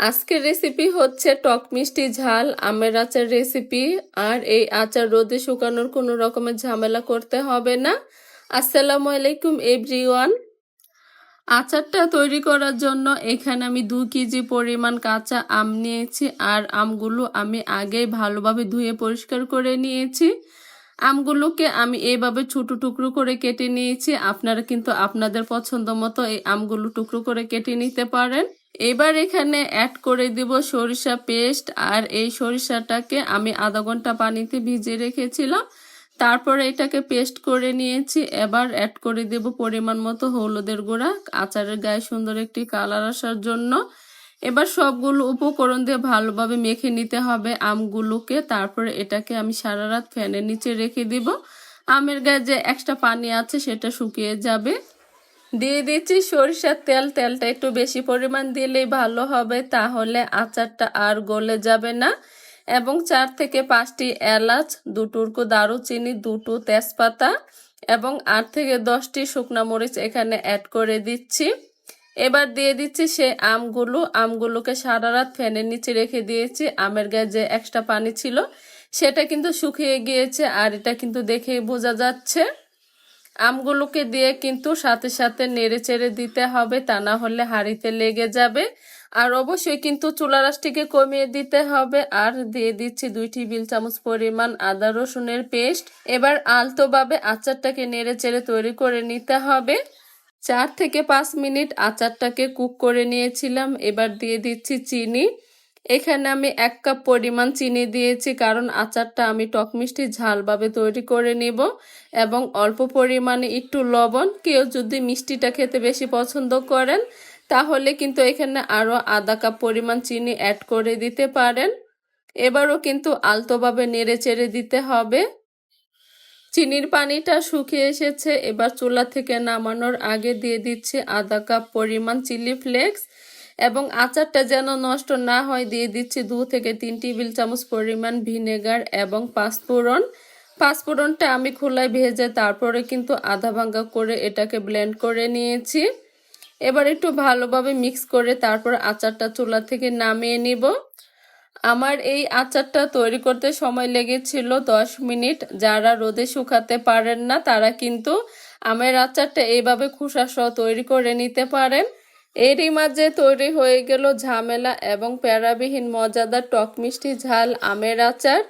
আজকের রেসিপি হচ্ছে টক মিষ্টি ঝাল, আমের আচার রেসিপি আর এই আচার রোদে শুকানোর কোনো রকমের ঝামেলা করতে হবে না। আসসালামু আলাইকুম এভরিওয়ান আচারটা তৈরি করার জন্য এখানে আমি দু কেজি পরিমাণ কাঁচা আম নিয়েছি, আর আমগুলো আমি আগেই ভালোভাবে ধুয়ে পরিষ্কার করে নিয়েছি। আমগুলোকে আমি এইভাবে ছোট টুকরো করে কেটে নিয়েছি, আপনারা কিন্তু আপনাদের পছন্দ মতো এই আমগুলো টুকরো করে কেটে নিতে পারেন। এবার এখানে অ্যাড করে দিব সরিষা পেস্ট আর এই সরিষাটাকে আমি আধা ঘণ্টা পানিতে ভিজিয়ে রেখেছিলাম। তারপরে এটাকে পেস্ট করে নিয়েছি। এবার অ্যাড করে দেব পরিমাণ মতো হলুদের গুঁড়া। আচারের গায়ে সুন্দর একটি কালার আসার জন্য। এবার সবগুলো উপকরণ দিয়ে ভালোভাবে মেখে নিতে হবে আমগুলোকে। তারপরে এটাকে আমি সারা রাত ফ্যানের নিচে রেখে দিব। আমের গায়ে যে একটা পানি আছে সেটা শুকিয়ে যাবে। দিয়ে দিচ্ছি সরিষার তেল। তেলটা একটু বেশি পরিমাণ দিলেই ভালো হবে, তাহলে আচারটা আর গলে যাবে না। এবং চার থেকে পাঁচটি এলাচ দুটুকু দারুচিনি, দুটো তেজপাতা এবং আট থেকে দশটি শুকনা মরিচ এখানে অ্যাড করে দিচ্ছি। এবার দিয়ে দিচ্ছি সে আমগুলো। আমগুলোকে সারা রাত ফ্যানের নিচে রেখে দিয়েছি। আমের গায়ে যে এক্সট্রা পানি ছিল, সেটা কিন্তু শুকিয়ে গিয়েছে আর এটা কিন্তু দেখেই বোঝা যাচ্ছে। আমগুলোকে দিয়ে কিন্তু সাথে সাথে নেড়ে চেড়ে দিতে হবে, তা না হলে হাঁড়িতে লেগে যাবে। আর অবশ্যই কিন্তু চুলা রাসটিকে কমিয়ে দিতে হবে। আর দিয়ে দিচ্ছি দুই টেবিল চামচ পরিমাণ আদা রসুনের পেস্ট। এবার আলতোভাবে আচারটাকে নেড়ে চেড়ে তৈরি করে নিতে হবে। চার থেকে পাঁচ মিনিট আচারটাকে কুক করে নিয়েছিলাম। এবার দিয়ে দিচ্ছি চিনি। এখানে আমি এক কাপ পরিমাণ চিনি দিয়েছি, কারণ আচারটা আমি টক মিষ্টি ঝালভাবে তৈরি করে নিব এবং অল্প পরিমাণে একটু লবণ। কেউ যদি মিষ্টিটা খেতে বেশি পছন্দ করেন, তাহলে কিন্তু এখানে আরও আধা কাপ পরিমাণ চিনি অ্যাড করে দিতে পারেন। এবারও কিন্তু আলতোভাবে নেড়ে চেড়ে দিতে হবে। চিনির পানিটা শুকিয়ে এসেছে, এবার চুলা থেকে নামানোর আগে দিয়ে দিচ্ছি আধা কাপ পরিমাণ চিলি ফ্লেক্স। এবং আচারটা যেন নষ্ট না হয়, দিয়ে দিচ্ছি দু থেকে তিন টেবিল চামচ পরিমাণ ভিনেগার এবং পাঁচফোড়ন পাঁচফোড়নটা আমি খোলায় ভেজে তারপরে কিন্তু আধা ভাঙ্গা করে এটাকে ব্লেন্ড করে নিয়েছি। এবার একটু ভালোভাবে মিক্স করে তারপর আচারটা চুলা থেকে নামিয়ে নিব। আমার এই আচারটা তৈরি করতে সময় লেগেছিল দশ মিনিট। যারা রোদে শুকাতে পারেন না, তারা কিন্তু আমের আচারটা এইভাবে খুসা সহ তৈরি করে নিতে পারেন। এরই মাঝে তৈরি হয়ে গেল ঝামেলা এবং প্যারাবিহীন মজাদার টক মিষ্টি ঝাল আমের আচার।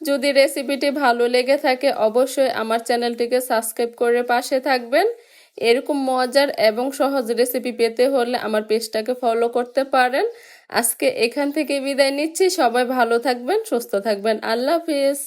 যদি রেসিপিটি ভালো লেগে থাকে, অবশ্যই আমার চ্যানেলটিকে সাবস্ক্রাইব করে পাশে থাকবেন। এরকম মজার এবং সহজ রেসিপি পেতে হলে আমার পেজটাকে ফলো করতে পারেন। আজকে এখান থেকে বিদায় নিচ্ছি। সবাই ভালো থাকবেন, সুস্থ থাকবেন। আল্লাহ হাফিজ।